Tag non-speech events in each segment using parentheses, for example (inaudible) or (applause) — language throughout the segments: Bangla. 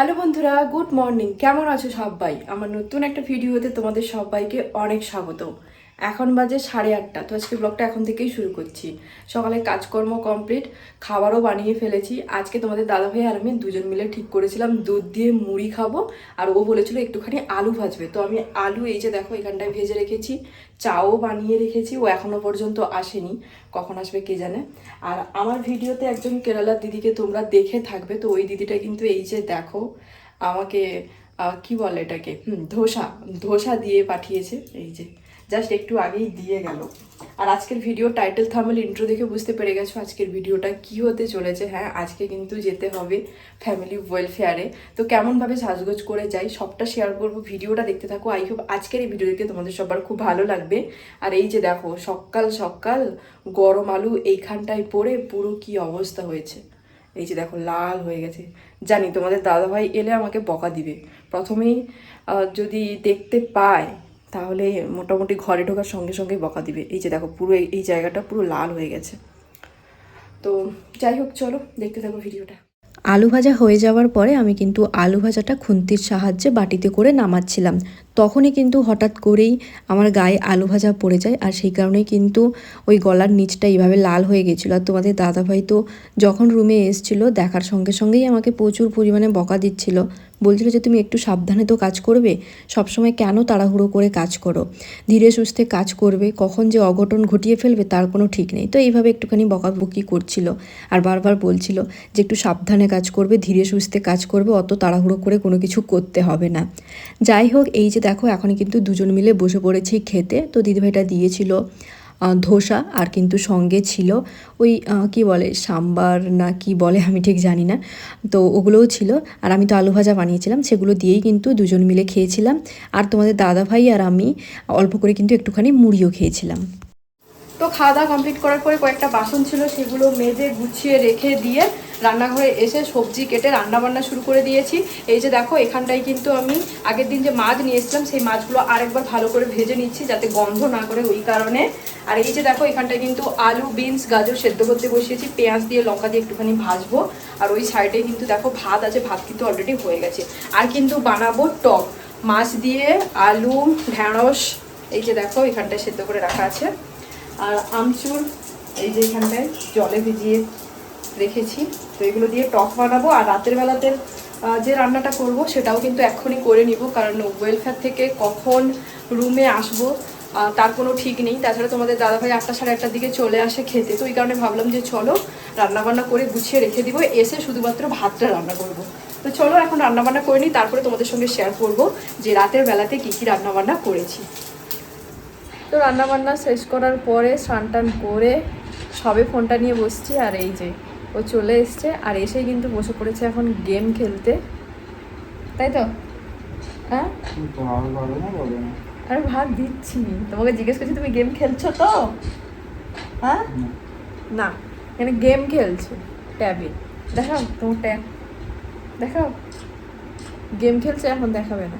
হ্যালো বন্ধুরা, গুড মর্নিং। কেমন আছো সবাই? আমার নতুন একটা ভিডিওতে তোমাদের সবাইকে অনেক স্বাগত এখন বাজে সাড়ে আটটা। তো আজকে ব্লগটা এখন থেকেই শুরু করছি। সকালে কাজকর্ম কমপ্লিট খাবারও বানিয়ে ফেলেছি। আজকে তোমাদের দাদাভাই আর আমি দুজন মিলে ঠিক করেছিলাম, দুধ দিয়ে মুড়ি খাব। আর ও বলেছিল একটুখানি আলু ভাজবে। তো আমি আলু এই যে দেখো, এখানটায় ভেজে রেখেছি, চাও বানিয়ে রেখেছি। ও এখনও পর্যন্ত আসেনি, কখন আসবে কে জানে। আর আমার ভিডিওতে একজন কেরালার দিদিকে তোমরা দেখে থাকবে। তো ওই দিদিটা কিন্তু এই যে দেখো, আমাকে কি বলে এটাকে? হুম, ধোসা ধোসা দিয়ে পাঠিয়েছে। এই যে জাস্ট একটু আগেই দিয়ে গেল। আর আজকের ভিডিও টাইটেল থামেল ইন্ট্রো দেখে বুঝতে পেরে গেছো আজকের ভিডিওটা কি হতে চলেছে? হ্যাঁ আজকে কিন্তু যেতে হবে ফ্যামিলি ওয়েলফেয়ারে তো কেমনভাবে সাজগোজ করে যাই, সবটা শেয়ার করব। ভিডিওটা দেখতে থাকো। আই হোপ আজকের এই ভিডিও দেখে তোমাদের সবার খুব ভালো লাগবে। আর এই যে দেখো, সকাল সকাল গরম আলু এইখানটায় পড়ে পুরো কি অবস্থা হয়েছে। এই যে দেখো, লাল হয়ে গেছে। জানি তোমাদের দাদাভাই এলে আমাকে বকা দিবে। প্রথমেই যদি দেখতে পায় তাহলে মোটামুটি ঘরে ঢোকার সঙ্গে সঙ্গে বকা দিবে। এই যে দেখো, পুরো এই- জায়গাটা পুরো লাল হয়ে গেছে। তো যাই হোক, চলো দেখতে থাকো ভিডিওটা। আলু ভাজা হয়ে যাওয়ার পরে আমি কিন্তু আলু ভাজাটা খুন্তির সাহায্যে বাটিতে করে নামাচ্ছিলাম। তখনই কিন্তু হঠাৎ করেই আমার গায়ে আলু ভাজা পড়ে যায় আর সেই কারণেই কিন্তু ওই গলার নিচটা এইভাবে লাল হয়ে গেছিল। আর তোমাদের দাদাভাই তো যখন রুমে এসেছিল, দেখার সঙ্গে সঙ্গেই আমাকে প্রচুর পরিমাণে বকা দিচ্ছিল। বলছিল যে, তুমি একটু সাবধানে তো কাজ করবে, সবসময় কেন তাড়াহুড়ো করে কাজ করো? ধীরে সুস্থে কাজ করবে, কখন যে অঘটন ঘটিয়ে ফেলবে তার কোনো ঠিক নেই। তো এইভাবে একটুখানি বকাবকি করছিল আর বারবার বলছিল যে, একটু সাবধানে কাজ করবে, ধীরে সুস্থে কাজ করবে, অত তাড়াহুড়ো করে কোনো কিছু করতে হবে না। যাই হোক, এই যে দেখো এখন কিন্তু দুজন মিলে বসে পড়েছি খেতে। তো দিদিভাইটা দিয়েছিল ধোসা আর কিন্তু সঙ্গে ছিল ওই কি বলে, সাম্বার না কি বলে আমি ঠিক জানি না। তো ওগুলোও ছিল আর আমি তো আলু ভাজা বানিয়েছিলাম, সেগুলো দিয়েই কিন্তু দুজন মিলে খেয়েছিলাম। আর তোমাদের দাদা ভাই আর আমি অল্প করে কিন্তু একটুখানি মুড়িও খেয়েছিলাম। তো খাওয়া দাওয়া কমপ্লিট করার পরে কয়েকটা বাসন ছিল, সেগুলো মেজে গুছিয়ে রেখে দিয়ে রান্নাঘরে এসে সবজি কেটে রান্না বান্না শুরু করে দিয়েছি। এই যে দেখো, এখানটায় কিন্তু আমি আগের দিন যে মাছ নিয়ে এসেছিলাম, সেই মাছগুলো আরেকবার ভালো করে ভেজে নিচ্ছি যাতে গন্ধ না করে ওই কারণে। আর এই যে দেখো, এখানটায় কিন্তু আলু, বিনস, গাজর সেদ্ধ করতে বসিয়েছি, পেঁয়াজ দিয়ে লঙ্কা দিয়ে একটুখানি ভাজবো। আর ওই সাইডে কিন্তু দেখো, ভাত আছে, ভাত কিন্তু অলরেডি হয়ে গেছে। আর কিন্তু বানাবো টক। মাছ দিয়ে আলু, ঢ্যাঁড়স, এই যে দেখো, এখানটায় সেদ্ধ করে রাখা আছে। আর আমচুর, এই যে এখানটায় জলে ভিজিয়ে রেখেছি। তো এগুলো দিয়ে টক বানাবো। আর রাতের বেলাতে যে রান্নাটা করব, সেটাও কিন্তু এক্ষুনি করে নিব। কারণ ওয়েলফেয়ার থেকে কখন রুমে আসব তার কোনো ঠিক নেই। তাছাড়া তোমাদের দাদাভাই আটটা সাড়ে আটটার দিকে চলে আসে খেতে। তো এই কারণে ভাবলাম যে চলো, রান্নাবান্না করে গুছিয়ে রেখে দিব। এসে শুধুমাত্র ভাতটা রান্না করব। তো চলো, এখন রান্নাবান্না করে নিই। তারপরে তোমাদের সঙ্গে শেয়ার করব যে রাতের বেলাতে কী কী রান্নাবান্না করেছি। তো রান্নাবান্না শেষ করার পরে স্নান টান করে সবে ফোনটা নিয়ে বসছি। আর এই যে ও চলে এসছে আর এসেই কিন্তু বসে পড়েছে এখন গেম খেলতে। তাই তো? হ্যাঁ? আরে ভাত দিচ্ছি তোমাকে জিজ্ঞেস করছি তুমি গেম খেলছো তো? হ্যাঁ? না। এখানে গেম খেলছে ট্যাবে। দেখাও তোমার ট্যাব দেখাও। গেম খেলছে এখন দেখাবে না।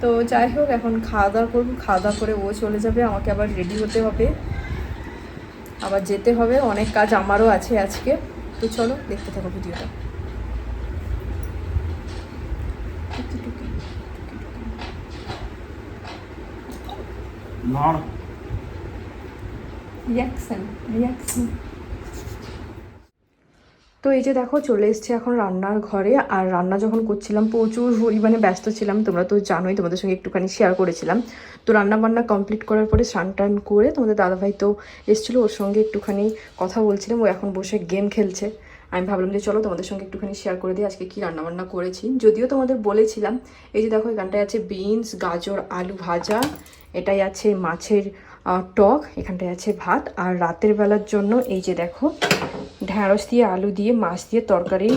তো যাই হোক এখন খাওয়া দাওয়া করব। খাওয়া দাওয়া করে ও চলে যাবে আমাকে আবার রেডি হতে হবে। আবার যেতে হবে অনেক কাজ আমারও আছে আজকে। তো চলো দেখতে থাকো ভিডিওটা। Reaction reaction. তো এই যে দেখো চলে এসেছি এখন রান্নার ঘরে, আর রান্না যখন করছিলাম প্রচুর পরিমাণে ব্যস্ত ছিলাম, তোমরা তো জানোই তোমাদের সঙ্গে একটুখানি শেয়ার করেছিলাম। তো রান্না বান্না কমপ্লিট করার পরে স্নান টান করে তোমাদের দাদাভাই তো এসেছিল, ওর সঙ্গে একটুখানি কথা বলছিলাম, ও এখন বসে গেম খেলছে। আমি ভাবলাম যে চলো তোমাদের সঙ্গে একটুখানি শেয়ার করে দিই, আজকে কী রান্নাবান্না করেছি। যদিও তোমাদের বলেছিলাম, এই যে দেখো এখানটায় আছে বিনস গাজর, আলু ভাজা, এটাই আছে মাছের টক, এখানটায় আছে ভাত। আর রাতের বেলার জন্য এই যে দেখো, ঢ্যাঁড়স দিয়ে, আলু দিয়ে, মাছ দিয়ে তরকারি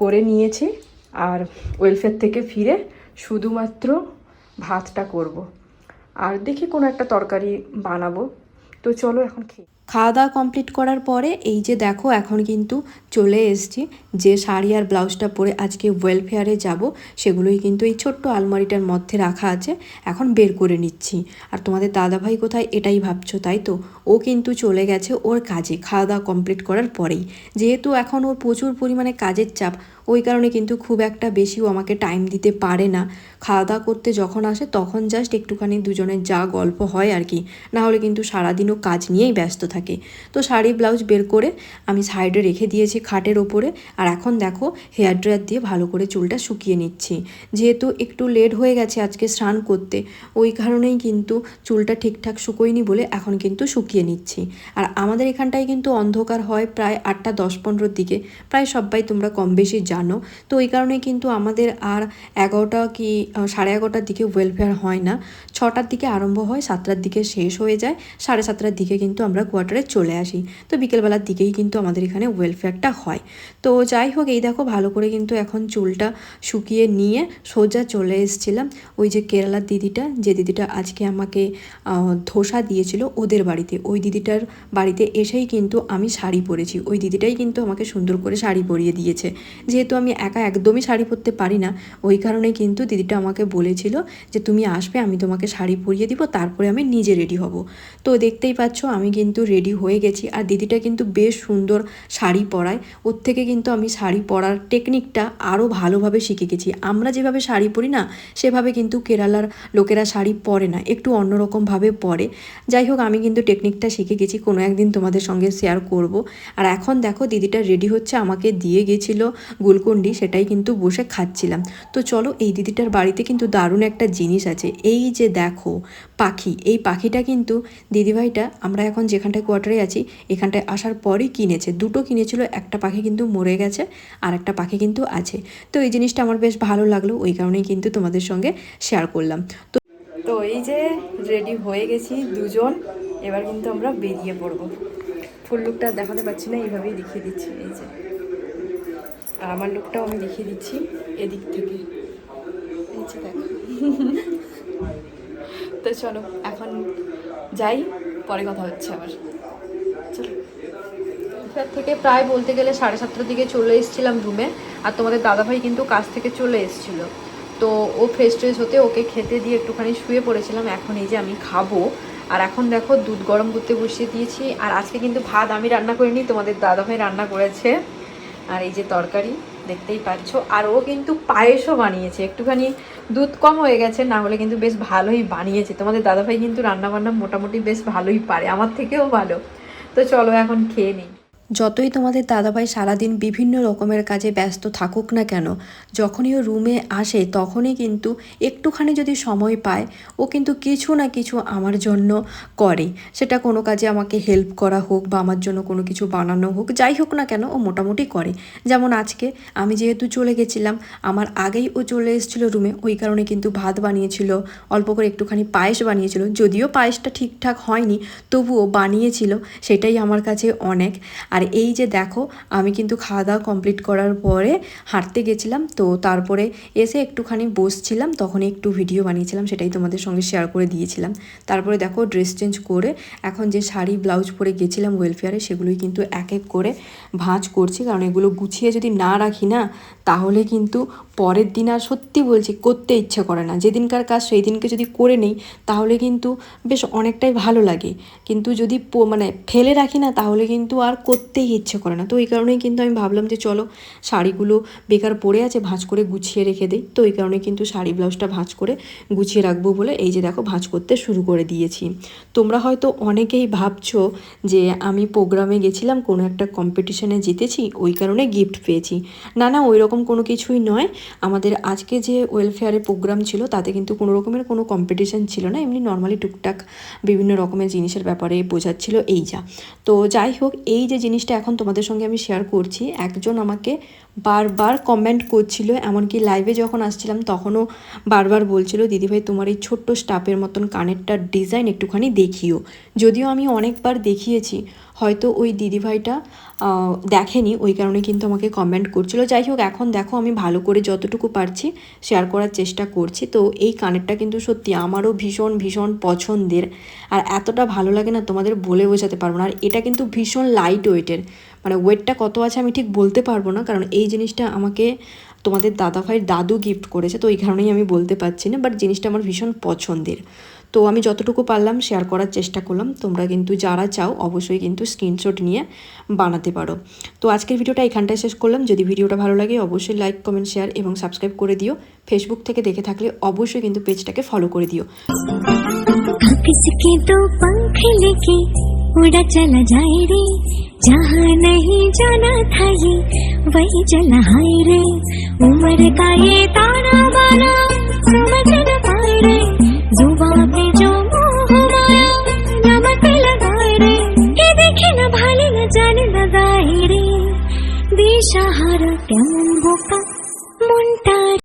করে নিয়েছি। আর ওয়েলফেয়ার থেকে ফিরে শুধুমাত্র ভাতটা করব। আর দেখি কোনো একটা তরকারি বানাবো। তো চলো এখন খেয়ে খাওয়া দাওয়া কমপ্লিট করার পরে এই যে দেখো এখন কিন্তু চলে এসেছি যে শাড়ি আর ব্লাউজটা পরে আজকে ওয়েলফেয়ারে যাব, সেগুলোই কিন্তু এই ছোট্ট আলমারিটার মধ্যে রাখা আছে, এখন বের করে নিচ্ছি। আর তোমাদের দাদাভাই কোথায় এটাই ভাবছ তাই তো? ও কিন্তু চলে গেছে ওর কাজে খাওয়া দাওয়া কমপ্লিট করার পরেই। যেহেতু এখন ওর প্রচুর পরিমাণে কাজের চাপ, ওই কারণে কিন্তু খুব একটা বেশিও আমাকে টাইম দিতে পারে না। খাওয়া দাওয়া করতে যখন আসে তখন জাস্ট একটুখানি দুজনের যা গল্প হয় আর কি, না হলে কিন্তু সারাদিনও কাজ নিয়েই ব্যস্ত থাকে। তো শাড়ি, ব্লাউজ বের করে আমি সাইডে রেখে দিয়েছি খাটের ওপরে। আর এখন দেখো, হেয়ার ড্রায়ার দিয়ে ভালো করে চুলটা শুকিয়ে নিচ্ছি। যেহেতু একটু লেট হয়ে গেছে আজকে স্নান করতে, ওই কারণেই কিন্তু চুলটা ঠিকঠাক শুকোয়নি বলে এখন কিন্তু শুকিয়ে নিচ্ছি। আর আমাদের এখানটায় কিন্তু অন্ধকার হয় প্রায় আটটা দশ পনেরোর দিকে, প্রায় সবাই তোমরা কম বেশি জানো। তো ওই কারণে কিন্তু আমাদের আর এগারোটা কি সাড়ে এগারোটার দিকে ওয়েলফেয়ার হয় না। ছটার দিকে আরম্ভ হয়, সাতটার দিকে শেষ হয়ে যায়, সাড়ে সাতটার দিকে কিন্তু আমরা কোয়ার্টারে চলে আসি। তো বিকেলবেলার দিকেই কিন্তু আমাদের এখানে ওয়েলফেয়ারটা হয়। তো যাই হোক, এই দেখো ভালো করে কিন্তু এখন চুলটা শুকিয়ে নিয়ে সোজা চলে এসেছিলাম। ওই যে কেরালার দিদিটা, যে দিদিটা আজকে আমাকে ধোসা দিয়েছিল ওদের বাড়িতে। ওই দিদিটার বাড়িতে এসেই কিন্তু আমি শাড়ি পরেছি। ওই দিদিটাই কিন্তু আমাকে সুন্দর করে শাড়ি পরিয়ে দিয়েছে। যেহেতু আমি একা একদমই শাড়ি পরতে পারি না, ওই কারণে কিন্তু দিদিটা আমাকে বলেছিল যে, তুমি আসবে, আমি তোমাকে শাড়ি পরিয়ে দিব, তারপরে আমি নিজে রেডি হব। তো দেখতেই পাচ্ছ, আমি কিন্তু রেডি হয়ে গেছি। আর দিদিটা কিন্তু বেশ সুন্দর শাড়ি পরায়। ওর থেকে কিন্তু আমি শাড়ি পরার টেকনিকটা আরও ভালোভাবে শিখে গেছি। আমরা যেভাবে শাড়ি পরি না, সেভাবে কিন্তু কেরালার লোকেরা শাড়ি পরে না, একটু অন্যরকমভাবে পরে। যাই হোক, আমি কিন্তু টেকনিকটা শিখে গেছি, কোনো একদিন তোমাদের সঙ্গে শেয়ার করব। আর এখন দেখো, দিদিটা রেডি হচ্ছে, আমাকে দিয়ে গেছিল গুলকুন্ডি সেটাই কিন্তু বসে খাচ্ছিলাম। তো চলো, এই দিদিটার বাড়িতে কিন্তু দারুণ একটা জিনিস আছে। এই যে দেখো, পাখি, এই পাখিটা কিন্তু দিদিভাইটা, আমরা এখন যেখানটায় কোয়ার্টারে আছি, এখানটায় আসার পরই কিনেছে। দুটো কিনেছিল, একটা পাখি কিন্তু মরে গেছে আর একটা পাখি কিন্তু আছে। তো এই জিনিসটা আমার বেশ ভালো লাগল, ওই কারণেই কিন্তু তোমাদের সঙ্গে শেয়ার করলাম। তো তো এই যে রেডি হয়ে গেছি দুজন, এবার কিন্তু আমরা বেরিয়ে পড়ব। ফুল লুকটা দেখাতে পাচ্ছি না, এইভাবেই দেখিয়ে দিচ্ছি, এই যে। আর আমার লুকটাও আমি দেখিয়ে দিচ্ছি, এদিক থেকে। এই যে দেখো। (laughs) চলো, এখন যাই, পরে কথা হচ্ছে আবার। থেকে প্রায় বলতে গেলে সাড়ে সাতটার দিকে চলে এসেছিলাম রুমে আর তোমাদের দাদাভাই কিন্তু কাজ থেকে চলে এসেছিল। তো ও ফ্রেশ ট্রেশ হতে ওকে খেতে দিয়ে একটুখানি শুয়ে পড়েছিলাম, এখন এই যে আমি খাব। আর এখন দেখো দুধ গরম করতে বসিয়ে দিয়েছি, আর আজকে কিন্তু ভাত আমি রান্না করিনি, তোমাদের দাদাভাই রান্না করেছে। আর এই যে তরকারি দেখতেই পাচ্ছ। আর ও কিন্তু পায়েসও বানিয়েছে। একটুখানি দুধ কম হয়ে গেছে, না হলে কিন্তু বেশ ভালোই বানিয়েছে। তোমাদের দাদাভাই কিন্তু রান্না বান্না মোটামুটি বেশ ভালোই পারে, আমার থেকেও ভালো। তো চলো এখন খেয়ে নিই। যতই তোমাদের দাদাভাই সারাদিন বিভিন্ন রকমের কাজে ব্যস্ত থাকুক না কেন, যখনই ও রুমে আসে তখনই কিন্তু একটুখানি যদি সময় পায়, ও কিন্তু কিছু না কিছু আমার জন্য করে। সেটা কোনো কাজে আমাকে হেল্প করা হোক বা আমার জন্য কোনো কিছু বানানো হোক, যাই হোক না কেন ও মোটামুটি করে। যেমন আজকে আমি যেহেতু চলে গেছিলাম, আমার আগেই ও চলে এসেছিল রুমে, ওই কারণে কিন্তু ভাত বানিয়েছিল, অল্প করে একটুখানি পায়েস বানিয়েছিল। যদিও পায়েসটা ঠিকঠাক হয়নি, তবুও বানিয়েছিল, সেটাই আমার কাছে অনেক। আর এই যে দেখো, আমি কিন্তু খাওয়া দাওয়া কমপ্লিট করার পরে হাঁটতে গেছিলাম, তো তারপরে এসে একটুখানি বসছিলাম তখন একটু ভিডিও বানিয়েছিলাম, সেটাই তোমাদের সঙ্গে শেয়ার করে দিয়েছিলাম। তারপরে দেখো ড্রেস চেঞ্জ করে এখন যে শাড়ি ব্লাউজ পরে গেছিলাম ওয়েলফেয়ারে সেগুলোই কিন্তু এক এক করে ভাঁজ করছি, কারণ এগুলো গুছিয়ে যদি না রাখি না, তাহলে কিন্তু পরের দিন আর সত্যি বলছি করতে ইচ্ছে করে না। যেদিনকার কাজ সেই দিনকে যদি করে নেই, তাহলে কিন্তু বেশ অনেকটাই ভালো লাগে। কিন্তু যদি মানে ফেলে রাখি না, তাহলে কিন্তু আর করতেই ইচ্ছে করে না। তো এই কারণেই কিন্তু আমি ভাবলাম যে চলো শাড়িগুলো বেকার পড়ে আছে ভাঁজ করে গুছিয়ে রেখে দিই। তো এই কারণে কিন্তু শাড়ি ব্লাউজটা ভাঁজ করে গুছিয়ে রাখব বলে এই যে দেখো ভাঁজ করতে শুরু করে দিয়েছি। তোমরা হয়তো অনেকেই ভাবছ যে আমি প্রোগ্রামে গেছিলাম, কোনো একটা কম্পিটিশনে জিতেছি, ওই কারণে গিফট পেয়েছি। না না ওই রকম কোনো কিছুই নয়। আমাদের আজকে যে ওয়েলফেয়ারে প্রোগ্রাম ছিল, তাতে কিন্তু কোনো রকমের কোনো কম্পিটিশন ছিল না। এমনি নর্মালি টুকটাক বিভিন্ন রকমের জিনিসের ব্যাপারে বোঝাচ্ছিল এই যা। তো যাই হোক, এই যে জিনিসটা এখন তোমাদের সঙ্গে আমি শেয়ার করছি। একজন আমাকে বারবার কমেন্ট করছিল, এমনকি লাইভে যখন আসছিলাম তখনও বারবার বলছিল দিদিভাই তোমার এই ছোট্ট স্টাফের মতন কানেরটার ডিজাইন একটুখানি দেখিও। যদিও আমি অনেকবার দেখিয়েছি, হয়তো ওই দিদিভাইটা দেখেনি, ওই কারণে কিন্তু আমাকে কমেন্ট করছিল। যাই হোক, এখন দেখো আমি ভালো করে যতটুকু পারছি শেয়ার করার চেষ্টা করছি। তো এই কানেরটা কিন্তু সত্যি আমারও ভীষণ ভীষণ পছন্দের। আর এতটা ভালো লাগে না তোমাদের বলে বোঝাতে পারব না। আর এটা কিন্তু ভীষণ লাইট ওয়েটের মানে ওয়েটটা কত আছে আমি ঠিক বলতে পারবো না কারণ এই জিনিসটা আমাকে তোমাদের দাদা ভাইয়ের দাদু গিফট করেছে তো এই কারণেই আমি বলতে পারছি না বাট জিনিসটা আমার ভীষণ পছন্দের তো আমি যতটুকু পারলাম শেয়ার করার চেষ্টা করলাম তোমরা কিন্তু যারা চাও অবশ্যই কিন্তু স্ক্রিনশট নিয়ে বানাতে পারো তো আজকের ভিডিওটা এখানটায় শেষ করলাম যদি ভিডিওটা ভালো লাগে অবশ্যই লাইক কমেন্ট শেয়ার এবং সাবস্ক্রাইব করে দিও ফেসবুক থেকে দেখে থাকলে অবশ্যই কিন্তু পেজটাকে ফলো করে দিও आकाश के दो पंख लेके उड़ा चला जाए रे जहाँ नहीं जाना था ये वही चला हाय रे। उम्र का ये ताना बाना समझ न पाए रे